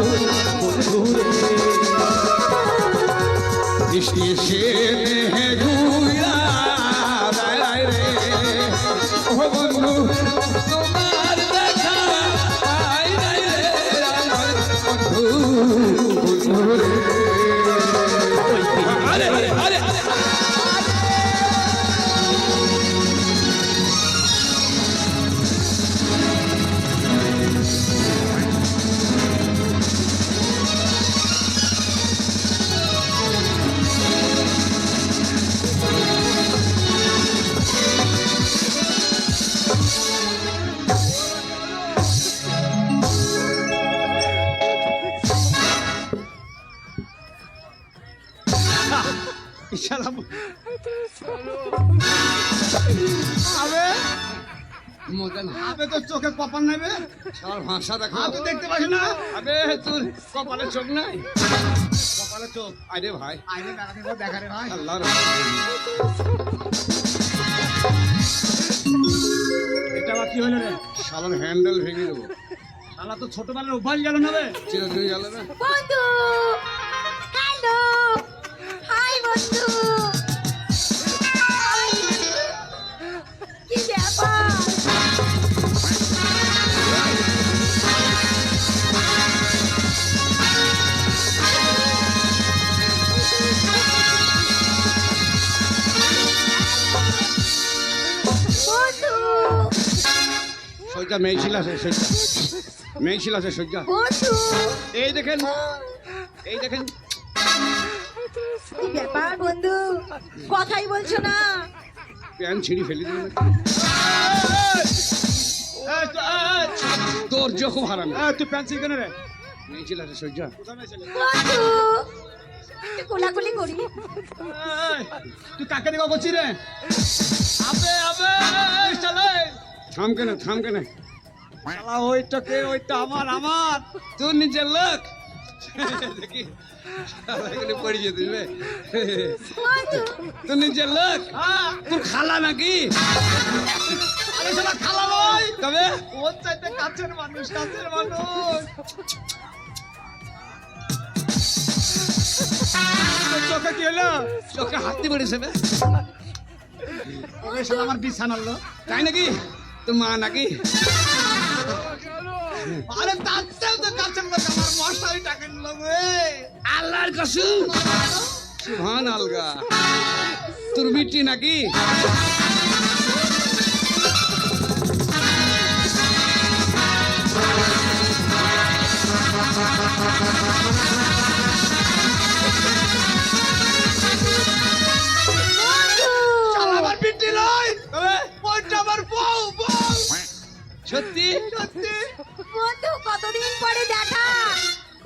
বন্ধু বন্ধু রে বৃষ্টি এসে মজা না আবে তো চোখে কপাল নেবে সবার ভাষা দেখো। দেখতে পাচ্ছ না? আবে তোর কপালে চোখ নাই? কপালে চোখ? আরে ভাই। আইনে কাকাকে দেখা রে ভাই। আল্লাহ এটা আবার কি হলো রে? শালার হ্যান্ডেল ভেঙে দেবো। শালা তো ছোটবেলার অভ্যাস গেল না রে চিরদিন গেল না বন্ধু হ্যালো। হাই বন্ধু। সজ্জা মেয়ে ছিল আছে সজ্জা মেয়ে ছিল আছে সজ্জা। এই দেখেন এই দেখেন। ব্যাপার বন্ধু? কথাই বলছো না। প্যান্ট ছিঁড়ি ফেলে দিল তোর যখন হারাম। তুই পেন্সিল কেন রে? মেয়ে ছিল আছে সজ্জা। কোলাকুলি করি। তুই কাকে দেখা করছিস রে? আবে আবে এই। শালা এই। থাম কেন থাম কেন? শালা ওইটাকে ওইটা আমার আমার। তোর নিজের লোক। তোর নিজের লোক। খালা নাকি? খালা তবে? ওর চোখে কি হলো? চোখে হাতি পড়েছে আমার বিছানা হলো তাই নাকি? মা নাকি? আরে তার চেয়েও তো কাছের লোক আমার মশারি টাকেন লোক আল্লাহর কসম। সুহান আলগা তোর মিটি নাকি?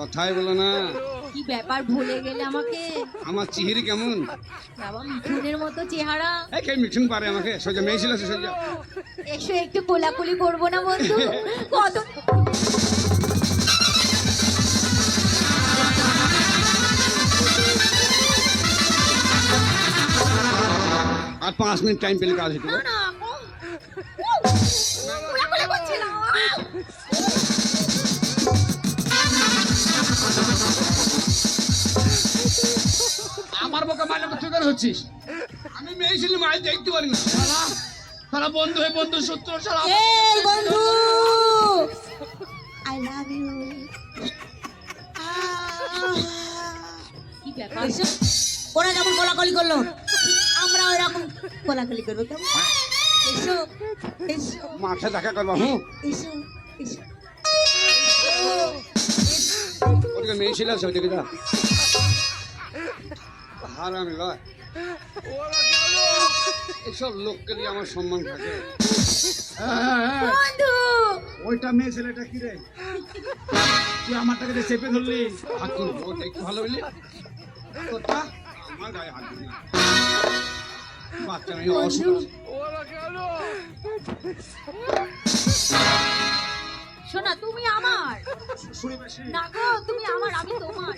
কথাই বলো না। কি ব্যাপার ভুলে গেলে আমাকে? আমার চিহিরি কেমন? বাবা মিঠুনের মতো চেহারা। এই কে মিঠুন পারে আমাকে? সোজা মেয়ে ছিল সে সোজা। এসো একটু কোলাকুলি করব না বন্ধু? কত আর পাঁচ মিনিট টাইম পেলে কাজ হতো না না কোলাকুলি করছিলাম হচ্ছিস? আমি মেয়ে ছিল মাই দেখতে পারি না। শালা বন্ধু হয়ে বন্ধু শালা এই বন্ধু? আই লাভ ইউ ওরা যেমন কোলাকলি করল আমরা ওরকম কোলাকলি করব। কেমন? এসো এসো। মাঠে দেখা করবা হুঁ এসো এসো। ওদিকে মেয়ে ছিল আছে ওদিকে যা। হার আমি লয়। এসব লোককে নিয়ে আমার সম্মান থাকে। বন্ধু! ওইটা মেয়ে ছেলেটা কি রে? তুই আমারটাকে দিয়ে চেপে ধরলি? তোর বউ ভালো বলি তোরটা? আমার গায়ে হাত দিবি না। বাচ্চা মেয়ে অসুখ শোনা তুমি আমার? না গো তুমি আমার আমি তোমার।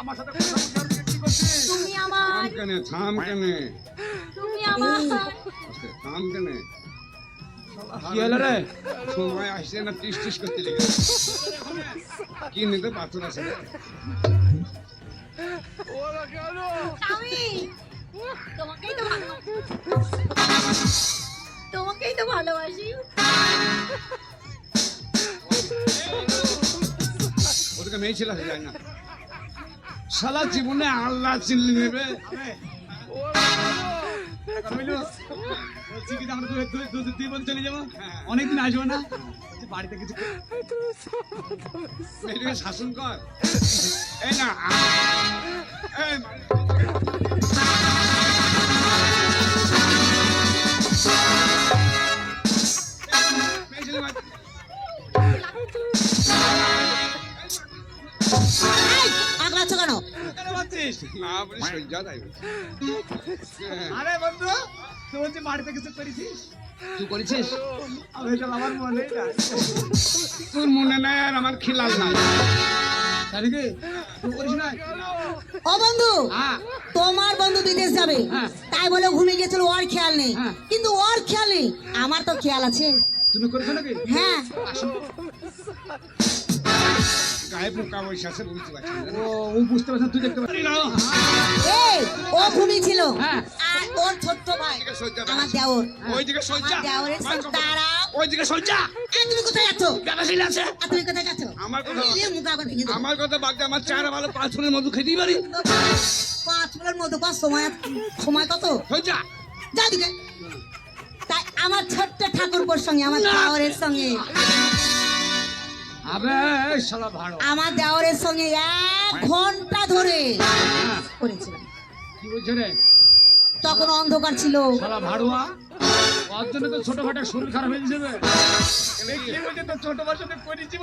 আমার সাথে কথা বলতে আর কি করছিস তুমি আমার থাম কেনে থাম কেনে। তুমি আমার আস্তে, থাম কেনে। কি হলো রে? সময় আসছে না টিস টিস করতে লেগে কি নিতে পাথর আছে? রে? আমি তোমাকেই তো ভালো তোমাকেই তো ভালোবাসি। ওদেরকে মেয়ে ছিল যায় না। সারা জীবনে আল্লাহ চিনলি নেবে? অনেকদিন আসব না? বাড়িতে কিছু শাসন কর। এই না, আ- কেন? আরে বন্ধু তুই বলছি বাড়িতে কিছু করেছিস? তুই করেছিস? আমার মনে তোর মনে নাই আর আমার খিলাল নাই জানি কি? তুই করিস না? ও বন্ধু হ্যাঁ। তোমার বন্ধু বিদেশ যাবে। হ্যাঁ। তাই বলে ঘুমিয়ে গেছিল ওর খেয়াল নেই। হ্যাঁ। কিন্তু ওর খেয়াল নেই আমার তো খেয়াল আছে। তুমি করেছ নাকি? হ্যাঁ। গায়ে পোকা বসে আছে বুঝতে পারছি ও ও বুঝতে পারছ তুই দেখতে পারছিস না এই ও হ্যাঁ। আর ওর ছোট্ট ভাই ওইদিকে আমার দেওর। ওইদিকে সজ্জা দেওরের সঙ্গে ওইদিকে সজ্জা এই, তুমি কোথায় যাচ্ছ? গালাশিল আছে। আর তুমি কোথায় যাচ্ছ? আমার কথা এর মুখ আবার ভেঙে দেবো আমার কথা বাদ দে, আমার চার ভালো পাঁচ ফুলের মধু খেতেই পারি। পাঁচ ফুলের মধু পাঁচ সময় সময় কত? সজ্জা যা। দিকে তাই আমার ছোট্ট ঠাকুরপোর সঙ্গে আমার দেওরের সঙ্গে। আমার দেওয়ারের সঙ্গে এক ঘণ্টা ধরে হ্যাঁ, করেছিলাম। তখন অন্ধকার ছিল। ভাড়ুয়া? ওর জন্য তো ছোট খাটো শরীর খারাপ হয়ে যাবে। ছোট সাথে করেছি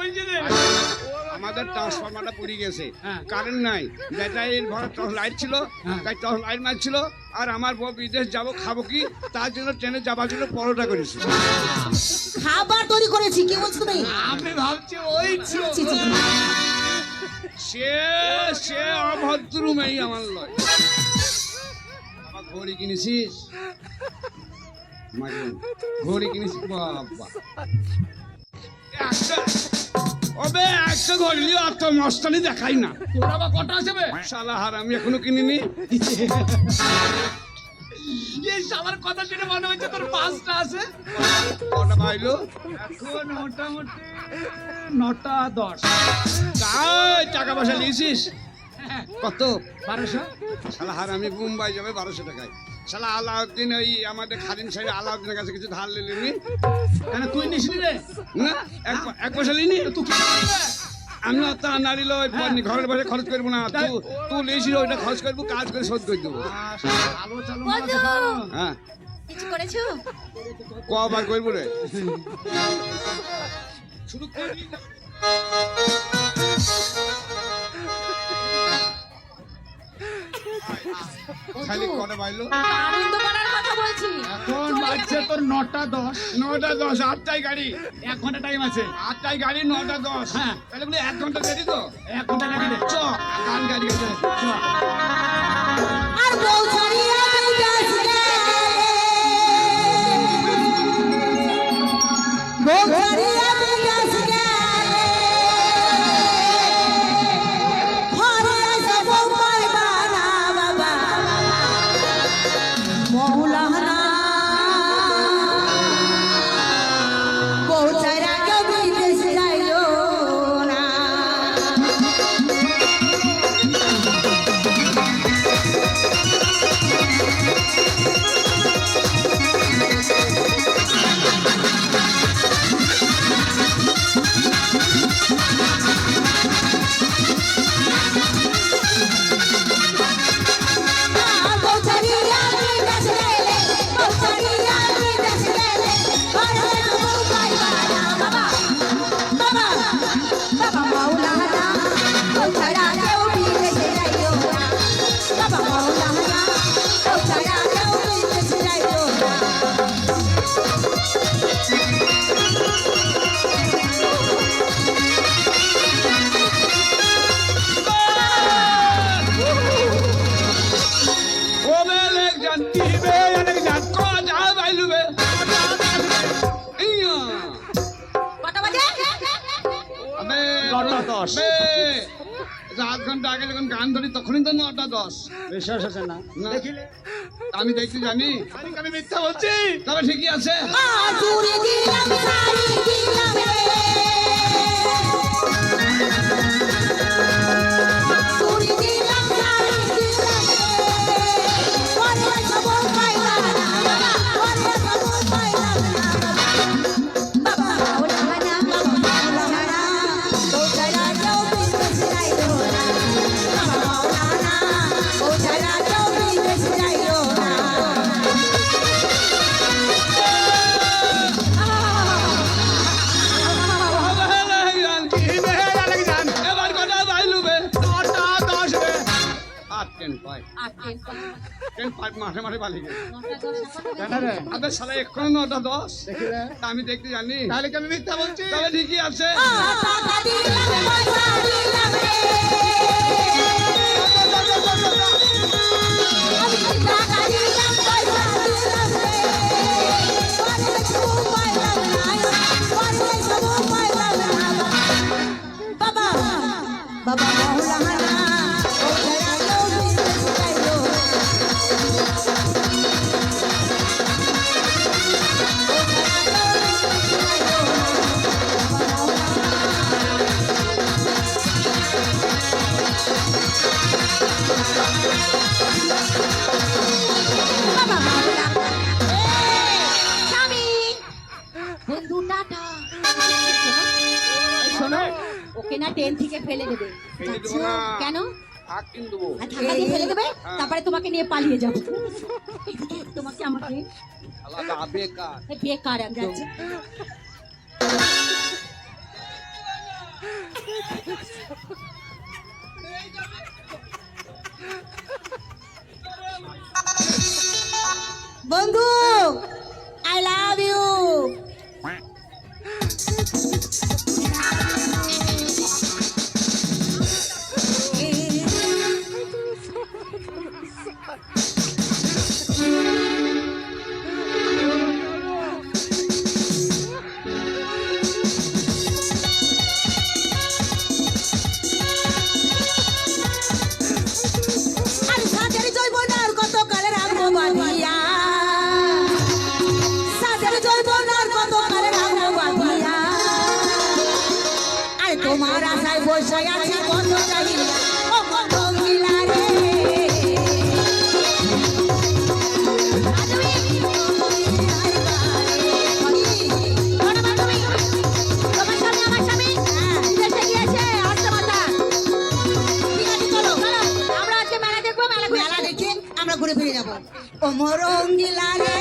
আমাদের ট্রান্সফরমারটা পুড়ে গেছে। হ্যাঁ। কারেন্ট নাই। ব্যাটারির ভরা টর্চ লাইট ছিল হ্যাঁ। তাই টর্চ লাইট মারছিল। আর আমার বউ বিদেশ যাব খাব কি? তার জন্য ট্রেনে যাবার জন্য পরোটা করেছি। খাবার তৈরি করেছি কি বলছো তুমি? আমি ভাবছি ওই। সে সে অভদ্র মেয়ে আমার লয়। আমার ঘড়ি কিনেছিস? ঘড়ি কিনেছিস বাবা। ওবে একটা ঘড়ি নিয়ে অত দেখাই না। তোর কটা আছে বে? আমি এখনও কিনিনি। এই শালার কথা শুনে মনে হচ্ছে তোর পাঁচটা আছে। কটা পাইলো? এখন মোটামুটি নটা টাকা পয়সা নিয়েছিস? কত? বারোশো? শালা হার আমি মুম্বাই যাবে বারোশো টাকায়। শালা আলাউদ্দিন ওই আমাদের খাদিম সাইডে আলাউদ্দিনের কাছে কিছু ধার নিলি কেন তুই নিসনি রে? না এক এক পয়সা নিনি তুই আমি অত নারিল ওই ঘরের বসে খরচ করব না। তুই তুই লিয়েছিস ওইটা খরচ করব কাজ করে শোধ করে দেবো। হ্যাঁ। কিছু করেছ? কবার করব রে। শুধু খালি কটা পাইলো আনন্দ করার কথা বলছি। এখন বাজছে তোর নটা দশ। নটা দশ আটটায় গাড়ি। এক ঘণ্টা টাইম আছে। আটটায় গাড়ি নটা দশ। হ্যাঁ। তাহলে বলি এক ঘণ্টা দেরি তো? এক ঘণ্টা লাগে চ গান গাড়ি গেছে। চ। আর বউ ছাড়িয়া বউ তখনই তো নটা দশ। বিশ্বাস আছে না? দেখিলে? আমি দেখছি জানি। আমি মিথ্যা বলছি। তবে ঠিকই আছে। দিলাম আমি দেখতে জানি। তাহলে কেন মিথ্যা বলছি তাহলে ঠিকই আছে। নিয়ে পালিয়ে যাব তোমাকে আমাকে বেকার এক যাচ্ছে বন্ধু আই লাভ ইউ ফিরে যাব। ও লাগে